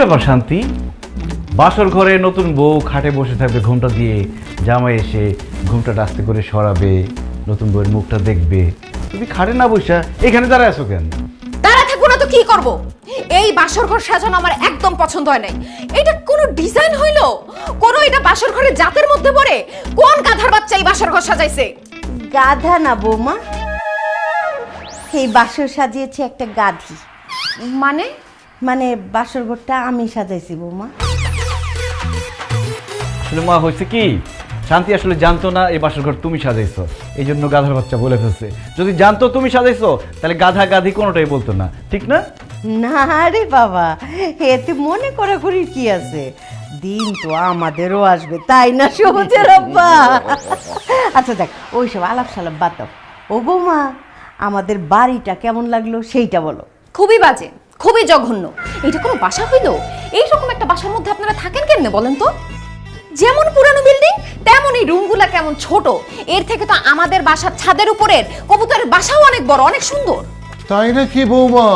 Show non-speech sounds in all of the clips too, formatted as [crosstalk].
ব্যাপার শান্তি? বাসর ঘরে নতুন বউ খাটে বসে থাকবে ঘুমটা দিয়ে জামাই এসে ঘুমটা আস্তে করে সরাবে নতুন বউয়ের মুখটা দেখবে। তুমি খাটে না বসা এখানে দাঁড়ায় আছো কেন? দাঁড়া থাকব না তো কি করব? এই বাসর ঘর সাজানো আমার একদম পছন্দ হয় নাই। এটা কোনো ডিজাইন হইল? কোন এটা বাসর ঘরের জাতের মধ্যে পড়ে? কোন গাধার বাচ্চা এই বাসর ঘর সাজাইছে? গাধা না বৌমা। এই বাসর সাজিয়েছে একটা গাধি। মানে? মানে বাসর ঘরটা আমি সাজাইছি বৌমা। আসলে মা হয়েছে কি? শান্তি আসলে জানতো না এই বাসর ঘর তুমি সাজাইছো। এই জন্য গাধার বাচ্চা বলে ফেলছে। যদি জানতো তুমি সাজাইছো তাহলে গাধা গাধি কোনোটাই বলতো না। ঠিক না? না রে বাবা এতে মনে করা করি কি আছে? দিন তো আমাদেরও আসবে তাই না সবুজের আব্বা আচ্ছা দেখ ওইসব আলাপ সালাপ বাদ ও বৌমা আমাদের বাড়িটা কেমন লাগল সেইটা বলো। খুবই বাজে। খুবই জঘন্য। এটা কোনো বাসা হইল? এইরকম একটা বাসার মধ্যে আপনারা থাকেন কেমনে বলেন তো? যেমন পুরানো বিল্ডিং তেমন এই রুমগুলা কেমন ছোট। এর থেকে তো আমাদের বাসার ছাদের উপরের কবুতরের বাসাও অনেক বড়, অনেক সুন্দর। তাই নাকি বৌমা?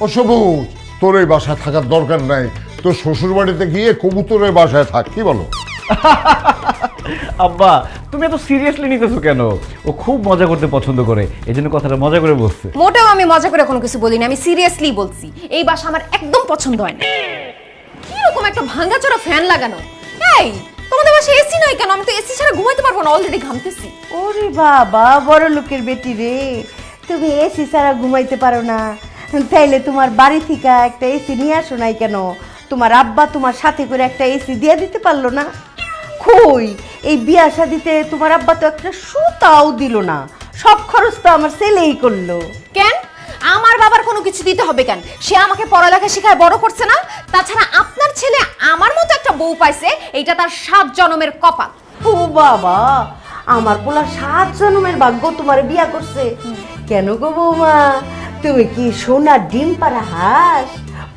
ও সবুজ, তোর এই বাসায় থাকার দরকার নাই। তোর শ্বশুর বাড়িতে গিয়ে কবুতরের বাসায় থাক, কি বলো? [laughs] আব্বা তুমি এত সিরিয়াসলি নিতেছো কেন? ও খুব মজা করতে পছন্দ করে এই জন্য কথাটা মজা করে বলছে। মোটেও আমি মজা করে কোনো কিছু বলিনি আমি সিরিয়াসলি বলছি এই বাসা আমার একদম পছন্দ হয় না। কীরকম একটা ভাঙ্গাচোরা ফ্যান লাগানো? এই তোমাদের বাসায় এসি নাই কেন? আমি তো এসি ছাড়া ঘুমাইতে পারব না অলরেডি ঘামতেছি। ওরে বাবা বড় লোকের বেটি রে। তুমি এসি ছাড়া ঘুমাইতে পারো না। তাইলে তোমার বাড়ি থেকে একটা এসি নিয়ে আসো নাই কেন? তোমার আব্বা তোমার সাথে করে একটা এসি দিয়ে দিতে পারল না। কই? এই বিয়া শাদিতে তোমার আব্বা তো একটা সুতাও দিল না। সব খরচ তো আমার ছেলেই করল। কেন? আমার বাবার কোনো কিছু দিতে হবে কেন? সে আমাকে পড়ালেখা শেখায় বড় করছে না? তাছাড়া আপনার ছেলে আমার মতো একটা বউ পাইছে এইটা তার সাত জনমের কপাল। ও বাবা আমার পোলা সাত জন্মের ভাগ্য তোমার বিয়া করছে। কেন গো বৌমা? তুমি কি সোনার ডিম পাড়া হাঁস?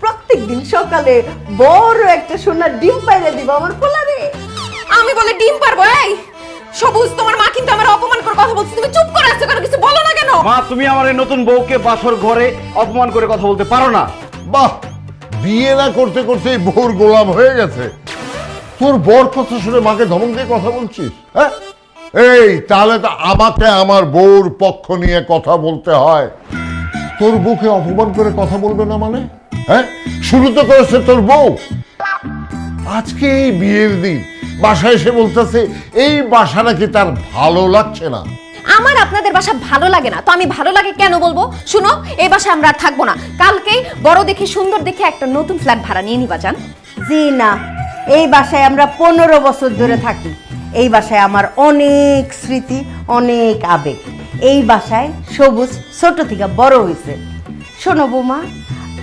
প্রত্যেক দিন সকালে বড় একটা সোনার ডিম পাইরে দিব আমার পোলা আমি বলে ডিম পারব এই! সবুজ তোমার মা কিন্তু আমার অপমান করে কথা বলছে। তুমি চুপ করে আছো কেন? কিছু বলো না কেন? মা তুমি আমার এই নতুন বউকে বাসর ঘরে অপমান করে কথা বলতে পারো না। বাহ! বিয়ে না করতে করতে ভোর গোলাম হয়ে গেছে। তোর বর কথা শুনে মাকে ধমক দিয়ে কথা বলছিস হ্যাঁ? এই তাহলে তো আমাকে আমার বউর পক্ষ নিয়ে কথা বলতে হয়। তোর বউকে অপমান করে কথা বলবে না মানে? হ্যাঁ? শুরু তো করেছে তোর বউ। আজকে এই বিয়ের দিন। বাসায় এসে বলতেছে এই বাসা নাকি তার ভালো লাগছে না। আমার আপনাদের বাসা ভালো লাগে না। তো আমি ভালো লাগে কেন বলব? শুনো এই বাসা আমরা আর থাকব না। কালকে বড় দেখে সুন্দর দেখে একটা নতুন ফ্ল্যাট ভাড়া নিয়ে নিবা যান জি না এই বাসায় আমরা পনেরো বছর ধরে থাকি। এই বাসায় আমার অনেক স্মৃতি অনেক আবেগ। এই বাসায় সবুজ ছোট থেকে বড় হয়েছে। শোনো বৌমা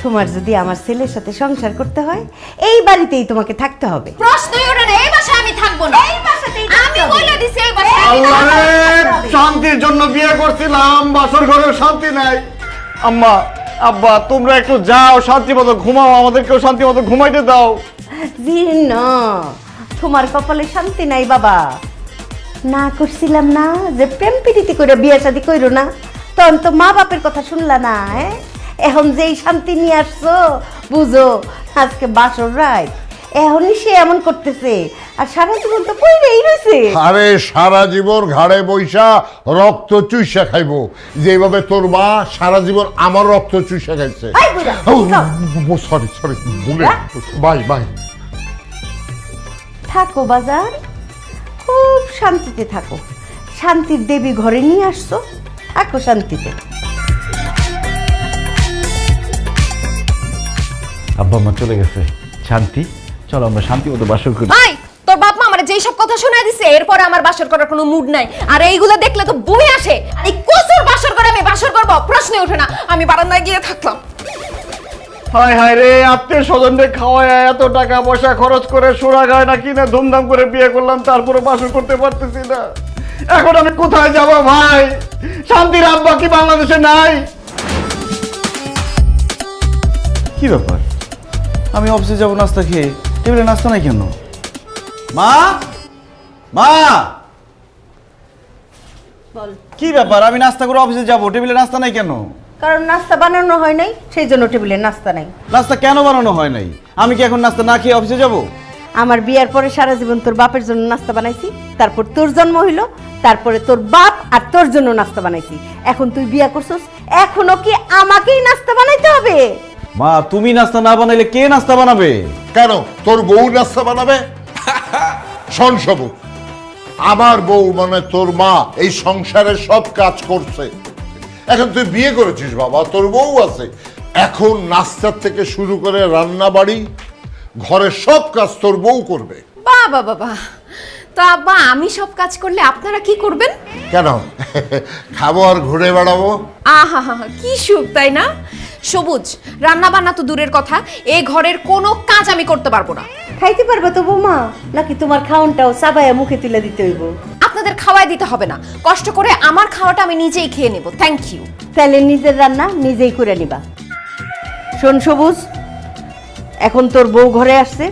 তোমার যদি আমার ছেলের সাথে সংসার করতে হয় এই বাড়িতেই তোমাকে থাকতে হবে। প্রশ্নই ওঠে না এই বাসায় আমি থাকব না। এই বাসাতেই আমি বলে দিছি এই বাসায় আমি থাকব। শান্তির জন্য বিয়ে করছিলাম বাসর ঘরেও শান্তি নাই। আম্মা আব্বা তোমরা একটু যাও শান্তি মতো ঘুমাও আমাদেরকেও শান্তি মতো ঘুমাইতে দাও। জি না তোমার কপালে শান্তি নাই বাবা। না করছিলাম না যে প্রেম প্রীতি করে বিয়ে শাদি কইরো না। তখন তো মা বাপের কথা শুনলা না হ্যাঁ? এখন যেই শান্তি নিয়ে আসছো বুঝো আজকে বাসর রায় এখনই সে এমন করতেছে। আর সারা জীবন তো কইরেই রয়েছে আরে সারা জীবন ঘাড়ে বৈশা রক্ত চুষা খাইবো। যেভাবে তোর মা সারা জীবন আমার রক্ত চুষা খাইছে. সরি সরি ভুলে হ্যাঁ? Bye bye. থাকো বাজার। খুব শান্তিতে থাকো। শান্তির দেবী ঘরে নিয়ে আসছো। থাকো শান্তিতে। আব্বা মা চলে গেছে। শান্তি চলো আমরা শান্তি মতো বাসর করি। ভাই তোর বাপ মা আমার যেই সব কথা শোনায় দিছে এরপরে আমার বাসর করার কোনো মুড নাই। আর এইগুলো দেখলে তো বই আসে। আর এই কসুর বাসর করে আমি বাসর করব প্রশ্নই ওঠে না। আমি বারান্দায় গিয়ে থাকলাম। হায় হায় রে আত্মীয় স্বজনদের খাওয়ায় এত টাকা পয়সা খরচ করে সোনা গায় না কিনে ধুমধাম করে বিয়ে করলাম তারপরে বাসর করতে পারতেছি না। এখন আমি কোথায় যাব ভাই? শান্তির আব্বা কি বাংলাদেশে নাই? কি ব্যাপার? আমি অফিসে যাব নাস্তা খেয়ে। টেবিলে নাস্তা নাই কেন? মা? মা? বল। কি ব্যাপার? আমি নাস্তা করে অফিসে যাব টেবিলে নাস্তা নাই কেন? কারণ নাস্তা বানানো হয় নাই সেই জন্য টেবিলে নাস্তা নাই। নাস্তা কেন বানানো হয় নাই? আমি কি এখন নাস্তা না খেয়ে অফিসে যাব? আমার বিয়ার পরে সারা জীবন তোর বাপের জন্য নাস্তা বানাইছি তারপর তোর জন্ম হইল তারপরে তোর বাপ আর তোর জন্য নাস্তা বানাইছি। এখন তুই বিয়া করছস এখনও কি আমাকেই নাস্তা বানাইতে হবে? মা তুমি নাস্তা না বানাইলে কে নাস্তা বানাবে? কেন? তোর বউ নাস্তা বানাবে? শোন সবু আমার বউ মানে তোর মা এই সংসারে সব কাজ করছে। এখন তুই বিয়ে করেছিস বাবা তোর বউ আছে। এখন নাস্তার থেকে শুরু করে রান্না বাড়ি ঘরের সব কাজ তোর বউ করবে। বাবা বাবা তো আব্বা আমি সব কাজ করলে আপনারা কি করবেন? কেন? খাব আর ঘুরে বেড়াবো? আহা হা হা, কি সুখ তাই না? সবুজ। রান্না বান্না তো দূরের কথা এই ঘরের কোনো কাজ আমি করতে পারব না। খাইতে পারবে তো বৌমা নাকি তোমার খাওনটাও সাবাইয়া মুখে তুলে দিতে হইব? আপনাদের খাওয়াই দিতে হবে না। কষ্ট করে আমার খাওয়াটা আমি নিজেই খেয়ে নেব। থ্যাংক ইউ তাহলে নিজের রান্না নিজেই করে নিবা। শোন সবুজ এখন তোর বউ ঘরে আসছে।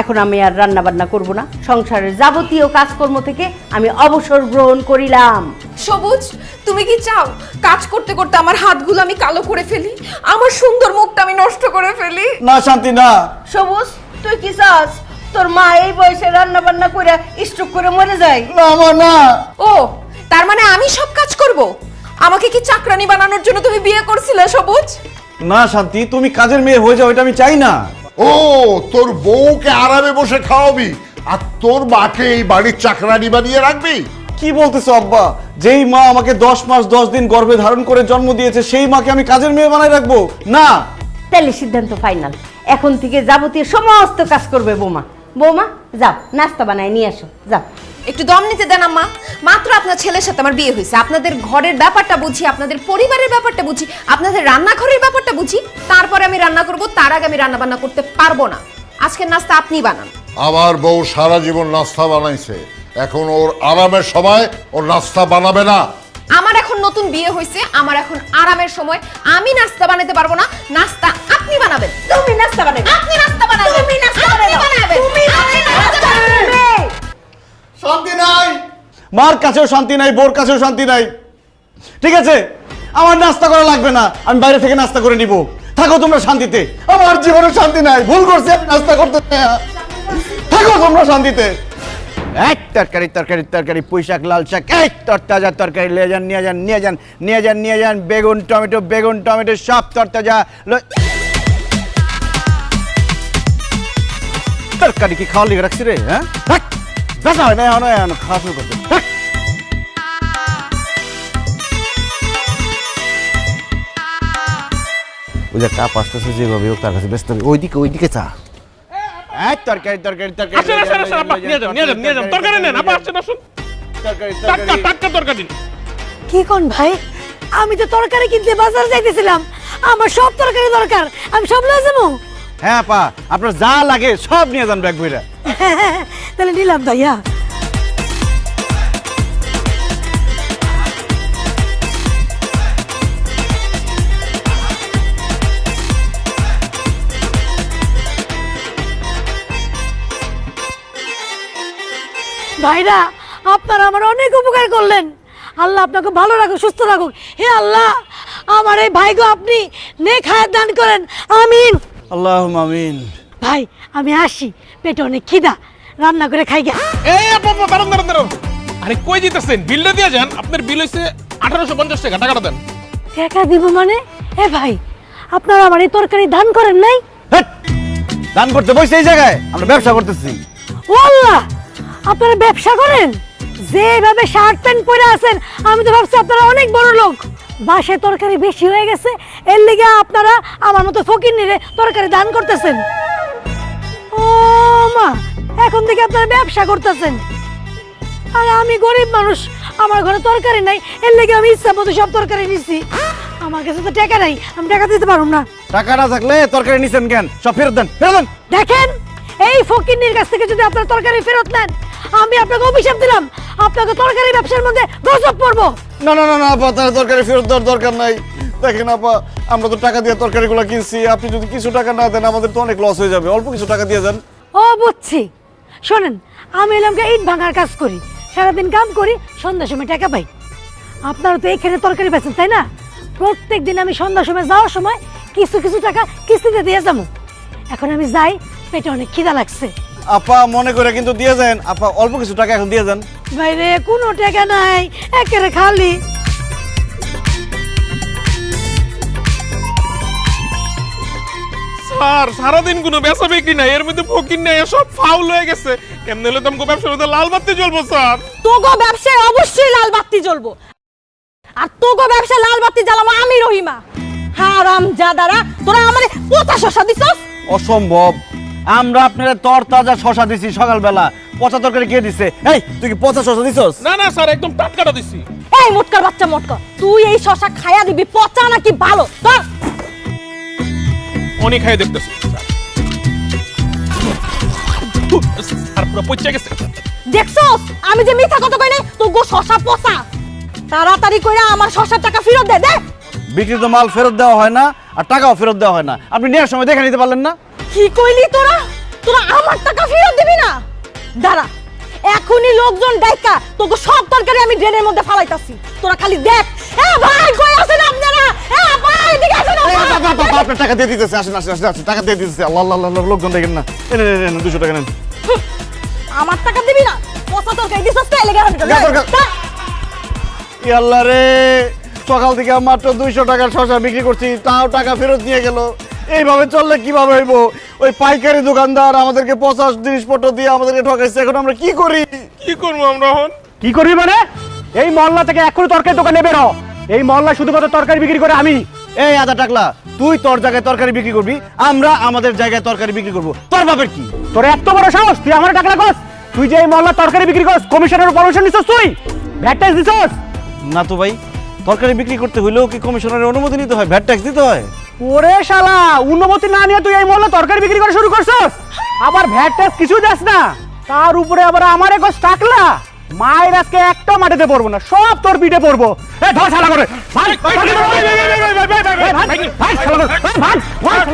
এখন আমি আর রান্না বান্না করব না। সংসারের যাবতীয় কাজকর্ম থেকে আমি অবসর গ্রহণ করিলাম। সবুজ তুমি কি চাও? কাজ করতে করতে আমার হাতগুলো আমি কালো করে ফেলি? আমার সুন্দর মুখটা আমি নষ্ট করে ফেলি? না শান্তি না। সবুজ তুই কি চাস? তোর মা এই বয়সে রান্না বান্না করে স্ট্রোক করে মরে যায়। না মা না। ও তার মানে আমি সব কাজ করব? আমাকে কি চাকরানি বানানোর জন্য তুমি বিয়ে করছিলে সবুজ? না শান্তি তুমি কাজের মেয়ে হয়ে যাও এটা আমি চাই না। ও তোর বউকে আরামে বসে খাওয়াবি আর তোর মাকে এই বাড়ির চাকরানি বানিয়ে রাখবি? কি বলতেছো আব্বা? যেই মা আমাকে দশ মাস দশ দিন গর্ভে ধারণ করে জন্ম দিয়েছে সেই মাকে আমি কাজের মেয়ে বানাই রাখব? না। তাহলে সিদ্ধান্ত ফাইনাল এখন থেকে যাবতীয় সমস্ত কাজ করবে বৌমা। বৌমা যাও নাস্তা বানায় নিয়ে আসো যাও। একটু দম নিতে দেন আম্মা। মাত্র আপনার ছেলের সাথে আমার বিয়ে হয়েছে। আপনাদের ঘরের ব্যাপারটা বুঝি আপনাদের পরিবারের ব্যাপারটা বুঝি আপনাদের রান্নাঘরের ব্যাপারটা বুঝি। তারপরে আমি রান্না করব তার আগে আমি রান্না বান্না করতে পারব না। আজকের নাস্তা আপনি বানান। আমার বউ সারা জীবন নাস্তা বানাইছে। এখন ওর আরামের সময় ওর নাস্তা বানাবে না। আমার এখন নতুন বিয়ে হয়েছে আমার এখন আরামের সময়। আমি নাস্তা বানাতে পারব না নাস্তা আপনি বানাবেন। তুমি নাস্তা বানাবে। আপনি নাস্তা বানাবেন। তুমি নাস্তা বানাবে। মার কাছেও শান্তি নাই, বোর কাছেও শান্তি নাই। ঠিক আছে? আমার নাস্তা করা লাগবে না, আমি বাইরে থেকে নাস্তা করে নিব। থাকো তোমরা শান্তিতে। আমার জীবনে শান্তি নাই, ভুল করছি, আমি নাস্তা করতে থাকো তোমরা শান্তিতে। এক তরকারি তরকারি তরকারি পুঁই শাক লাল শাক এক তরতাজা তরকারি, নিয়ে যান নিয়ে যান নিয়ে যান নিয়ে যান নিয়ে যান, বেগুন, টমেটো বেগুন, টমেটো, সব তরতাজা তরকারি কি খাওয়া লিখে রাখছি রে হ্যাঁ। দেখা হয় না, এখন এখন, খাওয়া শুরু করতে। ওই যে কাপ আসতেছে যেভাবে হোক তার কাছে ব্যস্ত হবে। ওইদিকে ওইদিকে চা। তরকারি তরকারি তরকারি। আসেন আসেন আসেন আব্বা নিয়ে যান নিয়ে যান নিয়ে যান। তরকারি নেন আব্বা আসেন আসুন। তরকারি টাটকা তরকারি। টাটকা তরকারি। কি কোন ভাই? আমি তো তরকারি কিনতে বাজার যাইতেছিলাম। আমার সব তরকারি দরকার। আমি সব লয়ে যাব? হ্যাঁ পা আপনার যা লাগে সব নিয়ে যান ব্যাগ বইরা তাহলে নিলাম ভাইয়া। ভাইরা আপনারা আমার অনেক উপকার করলেন। আল্লাহ আপনাকে ভালো রাখুক সুস্থ রাখুক। হে আল্লাহ আমার এই ভাইগো আপনি নেক হায়াত দান করেন। আমিন। আল্লাহ আমিন। ভাই আমি আসি। পেটে অনেক খিদা। রান্না করে খাই গে এই আপা আপা দাঁড়ান দাঁড়ান দাঁড়ান। আরে কই দিতেছেন বিলটা দিয়ে যান। আপনার বিল হইছে আঠারোশো পঞ্চাশ টাকা টাকাটা দেন। টাকা দিব মানে? এ ভাই আপনারা আমার এই তরকারি দান করেন নাই! দান করতে বসে এই জায়গায়। আমরা ব্যবসা করতেছি। ও আল্লাহ! আপনারা ব্যবসা করেন? যেভাবে শার্ট প্যান্ট পরে আছেন আমি তো ভাবছি আপনারা অনেক বড় লোক। বাসে তরকারি বেশি হয়ে গেছে এর লিগে আপনারা আমার মতো ফকির নিরে তরকারি দান করতেছেন। ও মা এখন থেকে আপনারা ব্যবসা করতেছেন। আর আমি গরিব মানুষ আমার ঘরে তরকারি নাই এর লেগে আমি ইচ্ছা মতো সব তরকারি নিচ্ছি আমার কাছে তো টাকা নাই আমি টাকা দিতে পারব না। টাকা না থাকলে তরকারি নিছেন কেন? সব ফেরত দেন ফেরত দেন। দেখেন এই ফকিন্নির কাছ থেকে যদি আপনার তরকারি ফেরত নেন আমি আপনাকে অভিশাপ দিলাম। আপনাকে তরকারি ব্যবসার মধ্যে গজব পড়ব। না না না না আপা তার তরকারি ফেরত দেওয়ার দরকার নাই। দেখেন আপা আমরা তো টাকা দিয়ে তরকারিগুলো কিনছি। আপনি যদি কিছু টাকা না দেন আমাদের তো অনেক লস হয়ে যাবে। অল্প কিছু টাকা দিয়ে যান। ও বুঝছি। শোনেন আমি এলামকে ইট ভাঙার কাজ করি। সারাদিন কাম করি সন্ধ্যার সময় টাকা পাই। আপনারা তো এখানে তরকারি বেচেন তাই না? প্রত্যেক দিন আমি সন্ধ্যার সময় যাওয়ার সময় কিছু কিছু টাকা কিস্তিতে দিয়ে যাব। এখন আমি যাই পেটে অনেক খিদা লাগছে। আপা মনে করে কিন্তু দিয়ে যান। আপা অল্প কিছু টাকা এখন দিয়ে যান। বাইরে কোনো টাকা নাই একেবারে খালি। স্যার সারাদিন কোনো বেচা বিক্রি নাই এর মধ্যে ফকির নাই সব ফাউল হয়ে গেছে। এমনি হলে তো আমাকে ব্যবসার মধ্যে লাল বাতি জ্বলবো স্যার? তোগো ব্যবসায় অবশ্যই লাল বাতি জ্বলবো। আর তোগো ব্যবসায় লাল বাতি জ্বালাবো আমি রহিমা। হারাম জাদারা তোরা আমারে পচা শশা দিছস? অসম্ভব। আমরা আপনারা তর তাজা শশা দিছি সকালবেলা। পচা তরকারি কে দিছে? এই তুই কি পচা শশা দিছস? না না স্যার একদম টাটকাটা দিছি। এই মোটকার বাচ্চা মোটকা তুই এই শশা খায়া দিবি পচা নাকি ভালো? তোর অনেক খাই দেখতেছি স্যার। পুরো পচে গেছে। দেখছস? আমি যে মিথ্যা কথা কই নাই তোগো শশা পচা। তাড়াতাড়ি কইরা আমার শশার টাকা ফেরত দে দে। বিক্রিত মাল ফেরত দেওয়া হয় না আর টাকাও ফেরত দেওয়া হয় না। আপনি নেওয়ার সময় দেখে নিতে পারলেন না? কি কইলি তোরা? তোরা আমার টাকা ফেরত দিবি না? দাঁড়া এখনই লোকজন ডাইকা তোকে সব তরকারি আমি ড্রেনের মধ্যে ফালাইতাছি। তোরা খালি দেখ। এ ভাই কই আছেন আপনারা? এ ভাই এদিকে আসেন আপনার? টাকা দিয়ে দিতেছে আসেন আসেন আসেন টাকা দিয়ে দিতেছে। আল্লাহ আল্লাহ আল্লাহ, লোকজন দেখেন না। এই নেন, নেন, নেন, দুশো টাকা নেন। আমার টাকা দিবি না? পচা তরকারি দিছস তো এলাকা যা তরকারি- আল্লাহ রে সকাল থেকে মাত্র দুইশো টাকার শশা বিক্রি করছি তাও টাকা ফেরত নিয়ে গেল। এইভাবে চললে কীভাবে হইব? ওই পাইকারি দোকানদার আমাদেরকে পঞ্চাশ জিনিসপত্র দিয়ে আমাদেরকে ঠকাইছে এখন আমরা কি করি? কি করব আমরা এখন? কি করবি মানে? এই মহল্লা থেকে এক্ষুনি তরকারি দোকানে বেরো এই মহল্লা শুধুমাত্র তরকারি বিক্রি করে আমি। এই আদা টাকলা তুই তোর জায়গায় তরকারি বিক্রি করবি আমরা আমাদের জায়গায় তরকারি বিক্রি করব। তোর বাপের কি? তোর এত বড় সাহস তুই আমার টাকা লাগস তুই যে এই মহল্লা তরকারি বিক্রি করস কমিশনের পারমিশন নিছস তুই? ভ্যাট ট্যাক্স দিছস? না তো ভাই তরকারি বিক্রি করতে হইলেও কি কমিশনারের অনুমতি নিতে হয়? ভ্যাট ট্যাক্স দিতে হয়? ওরে শালা অনুমতি না নিয়ে তুই এই মহল্লা তরকারি বিক্রি করা শুরু করছস আবার ভ্যাট কিছু দেস না তার উপরে আবার আমার এক টাকলা মায়ের আজকে একটা মাটিতে পড়ব না সব তোর পিঠে পড়ব এ ধর শালা করে ভাগ, ভাগ, ভাগ,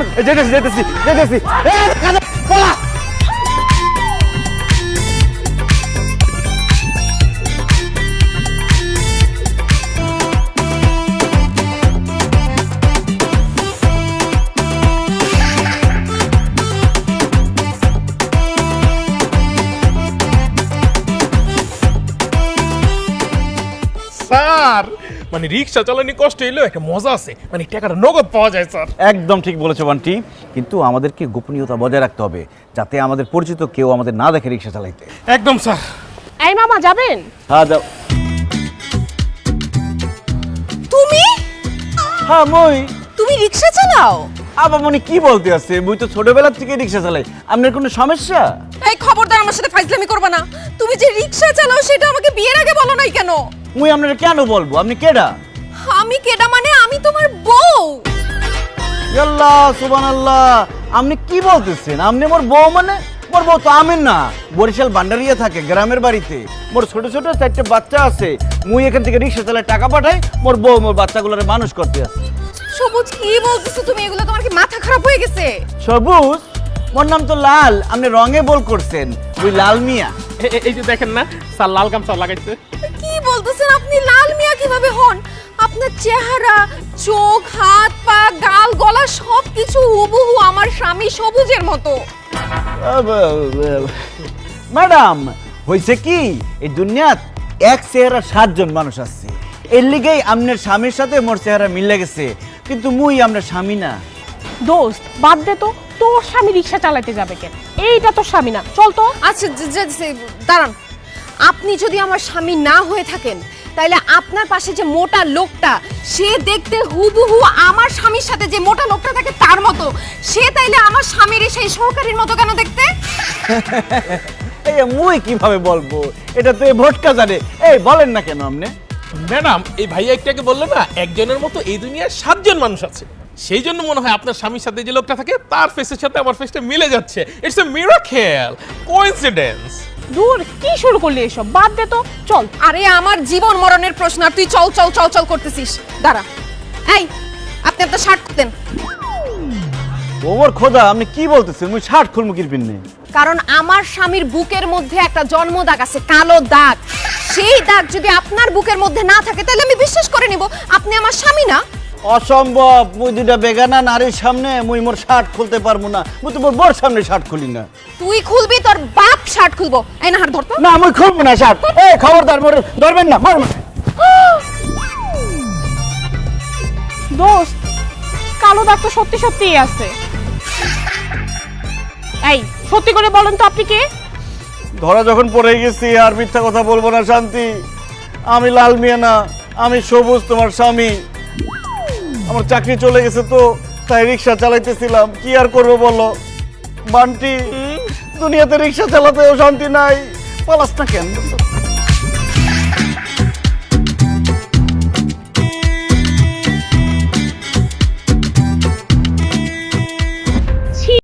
মানে রিক্সা চালানি কষ্ট হইলেও একটা মজা আছে। মানে টাকাটা নগদ পাওয়া যায় স্যার। একদম ঠিক বলেছ বান্টি। কিন্তু আমাদেরকে গোপনীয়তা বজায় রাখতে হবে যাতে আমাদের পরিচিত কেউ আমাদের না দেখে রিক্সা চালাইতে। একদম স্যার। এই মামা যাবেন? হ্যাঁ যাও। তুমি? হ্যাঁ মই। তুমি রিক্সা চালাও? আবার মনে কি বলতে আছে? মুই তো ছোটবেলা থেকে রিক্সা চালাই। আপনার কোনো সমস্যা? এই খবরদার আমার সাথে ফাইজলামি করবে না। তুমি যে রিক্সা চালাও সেটা আমাকে বিয়ের আগে বলো নাই কেন? মুই আপনার কেন বলব? আপনি কেডা? আমি কেডা মানে আমি তোমার বউ। আল্লাহ আল্লাহ আপনি কি বলতেছেন? আপনি মোর বউ মানে? মোর বউ তো আমেন না। বরিশাল বান্ডারিয়া থাকে গ্রামের বাড়িতে। মোর ছোট ছোট চারটে বাচ্চা আছে। মুই এখান থেকে রিক্সা চালায় টাকা পাঠাই মোর বউ মোর বাচ্চাগুলোরে মানুষ করতে আছে সবুজ কি বলতেছো তুমি? এগুলো তোমার কি মাথা খারাপ হয়ে গেছে? সবুজ? মোর নাম তো লাল আপনি রঙে বল করছেন। ওই লাল মিয়া। এই যে দেখেন না স্যার লাল গামছা লাগাইছে। কি বলতেছেন আপনি? লাল মিয়া কীভাবে হন? আপনার চেহারা চোখ হাত পা গাল গলা সব কিছু হুবহু আমার স্বামী সবুজের মতো। ম্যাডাম হয়েছে কি? এই দুনিয়াত এক চেহারা সাতজন মানুষ আছে। এর লিগেই আপনার স্বামীর সাথে মোর চেহারা মিলে গেছে কিন্তু মুই আমরা স্বামী না। দোস্ত বাদ দে তো। তোর স্বামী রিক্সা চালাতে যাবে কেন এইটা তোর স্বামী না। চল তো। আচ্ছা যে- যে- যে- দাঁড়ান। আপনি যদি আমার স্বামী না হয়ে থাকেন তাহলে আপনার পাশে যে মোটা লোকটা সে দেখতে হুবহু আমার স্বামীর সাথে যে মোটা লোকটা থাকে তার মতো। সে তাইলে আমার স্বামীর সেই সহকারীর মতো কেন দেখতে? [laughs] এই মুই কীভাবে বলব? এটা তো এই ভোটকা জানে। এই বলেন না কেন আপনি? ম্যাডাম এই ভাইয়া একটাকে বলল না একজনের মতো এই দুনিয়ায় সাতজন মানুষ আছে। সেই জন্য মনে হয় আপনার স্বামীর সাথে যে লোকটা থাকে তার ফেসের সাথে আমার ফেসটা মিলে যাচ্ছে। ইটস এ মিরাকেল কোইন্সিডেন্স দূর কি শুরু করলি এসব? বাদ দে তো চল। আরে আমার জীবন মরণের প্রশ্ন আর তুই চল চল চল চল করতেছিস। দাঁড়া। এই আপনি আপনার শার্ট দেন। ওমর খোদা আপনি কি বলতেছেন? মুই ষাট কারণ আমার স্বামীর বুকের মধ্যে একটা জন্ম দাগ আছে কালো দাগ। সেই দাগ যদি আপনার বুকের মধ্যে না থাকে তাহলে আমি বিশ্বাস করে নিব আপনি আমার স্বামী না। অসম্ভব মুই দুইটা বেগানা নারীর সামনে মুই মোর শার্ট খুলতে পারব না। মুই তো মোর বোর সামনে শার্ট খুলি না। তুই খুলবি তোর বাপ শার্ট খুলবো। এই না হার ধরতো না মুই খুলবো না শার্ট। এই খবরদার মোর ধরবেন না মার দোস্ত কালো দাগ তো সত্যি সত্যিই আছে। এই সত্যি করে বলেন তো আপনি কে? ধরা যখন পড়ে গেছি আর মিথ্যা কথা বলব না শান্তি। আমি লাল মিয়া না আমি সবুজ তোমার স্বামী। আমার চাকরি চলে গেছে তো তাই রিক্সা চালাইতেছিলাম। কি আর করব বলো? বান্টি দুনিয়াতে রিক্সা চালাতেও শান্তি নাই। পালাস না কেন?